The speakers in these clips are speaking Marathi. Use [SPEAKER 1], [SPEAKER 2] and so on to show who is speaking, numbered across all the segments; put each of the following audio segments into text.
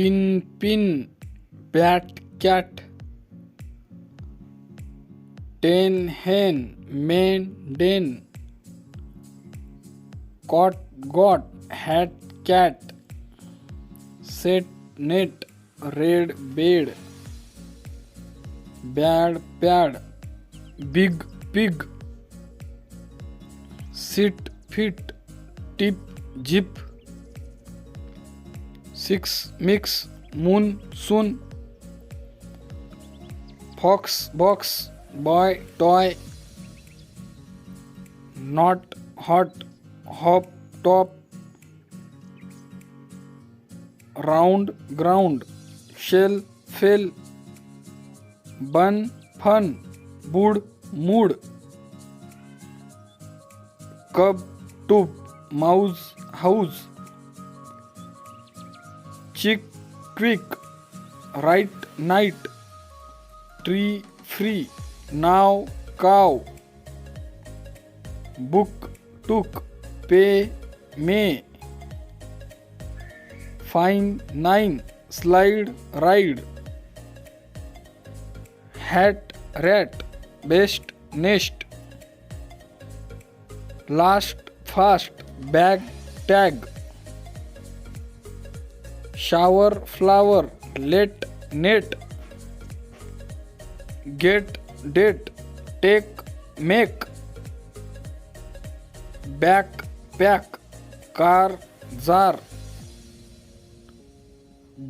[SPEAKER 1] তিন pin bat cat ten hen men den cot got hat cat set net red bed bad pad big pig sit fit tip zip six mix moon soon fox box boy toy not hot hop top round ground shell fell bun fun बुड mood cub tub mouse house chick quick right night tree free now cow book took pay may fine nine slide ride hat rat best nest last fast bag tag shower flower late net gate date take make back pack car jar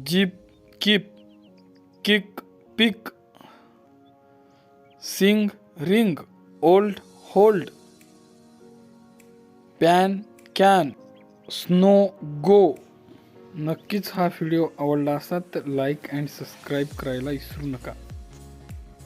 [SPEAKER 1] jeep keep kick pick sing ring old hold pan can snow go. नक्कीच हा व्हिडिओ आवडला असा तर लाईक अँड सबस्क्राईब करायला विसरू नका.